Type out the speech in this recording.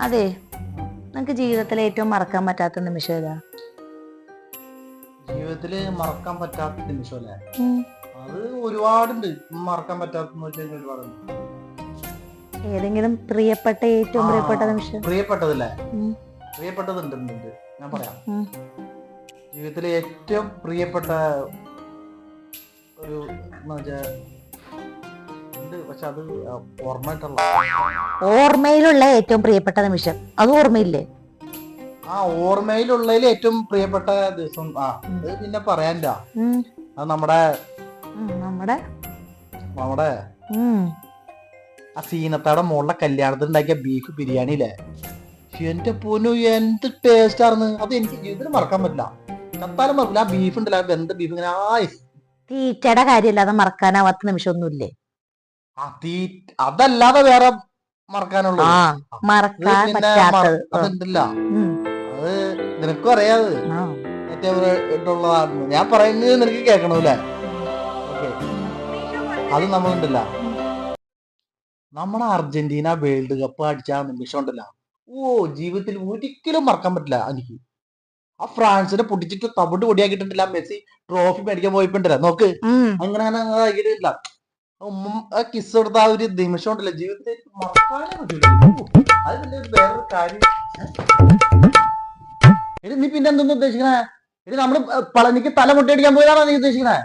അതെ നിങ്ങൾക്ക് ജീവിതത്തിൽ ഏറ്റവും മറക്കാൻ പറ്റാത്ത നിമിഷം ഏതാ? ജീവിതത്തിൽ മറക്കാൻ പറ്റാത്ത നിമിഷം അല്ലേ. അത് ഒരുപാടുണ്ട്. മറക്കാൻ പറ്റാത്ത ഒരുപാടുണ്ട്. ഏതെങ്കിലും പ്രിയപ്പെട്ട ഏറ്റവും പ്രിയപ്പെട്ട നിമിഷം? പ്രിയപ്പെട്ടതല്ലേ. പ്രിയപ്പെട്ടതുണ്ട്. ഞാൻ പറയാം. ജീവിതത്തിലെ ഏറ്റവും പ്രിയപ്പെട്ട ഒരു പക്ഷെ അത് ഓർമ്മയായിട്ടുള്ള ഓർമ്മയിലുള്ള ഏറ്റവും പ്രിയപ്പെട്ട നിമിഷം. അത് ഓർമ്മയില്ലേ? ആ ഓർമ്മയിലുള്ളതിൽ ഏറ്റവും പ്രിയപ്പെട്ട ദിവസം ആ അത് പിന്നെ പറയാനില്ല. അത് നമ്മുടെ നമ്മുടെ നമ്മുടെ. ആ സീനത്താടെ മോളുടെ കല്യാണത്തിന് ഉണ്ടാക്കിയ ബീഫ് ബിരിയാണി അല്ലേ എന്റെ പൊന്നു എന്ത് ടേസ്റ്റ് ആർന്ന് അത് എനിക്ക് ജീവിതത്തിൽ മറക്കാൻ പറ്റില്ല. ചത്താലും മറക്കില്ല ആ ബീഫ് ഉണ്ടല്ലോ ആ ബീഫ് ഇങ്ങനെ ആ തീറ്റയുടെ കാര്യമില്ലാതെ മറക്കാനാവാത്ത നിമിഷമൊന്നുമില്ലേ? അതല്ലാതെ വേറെ മറക്കാനുള്ള. മറക്കാൻ പിന്നെ പറ്റാത്തത്. അതുണ്ടല്ല. അത് നിനക്കും അറിയാത്. ഏറ്റവും ഞാൻ പറയുന്നത് നിനക്ക് കേൾക്കണല്ലേ ഓക്കെ. അത് നമ്മളുണ്ടല്ല. നമ്മുടെ അർജന്റീന വേൾഡ് കപ്പ് അടിച്ച നിമിഷം ഉണ്ടല്ല. ഓ ജീവിതത്തിൽ ഒരിക്കലും മറക്കാൻ പറ്റില്ല എനിക്ക്. ആ ഫ്രാൻസിനെ പൊട്ടിച്ചിട്ട് തവിട്ട് പൊടിയാക്കിയിട്ടുണ്ടല്ല മെസ്സി. ട്രോഫി മേടിക്കാൻ പോയിട്ടുണ്ടല്ല നോക്ക്. അങ്ങനെ അങ്ങനെ ആക്കിയിട്ടില്ല. ആ കിസ് ആ ഒരു നിമിഷം ഉണ്ടല്ലോ. ജീവിതത്തിൽ മറക്കാനേ പറ്റില്ല കാര്യം. നീ പിന്നെ എന്തൊന്നും ഉദ്ദേശിക്കണേ? നമ്മൾ പളനിക്ക് തല മുട്ടയടിക്കാൻ പോയതാണോ നീ ഉദ്ദേശിക്കണേ?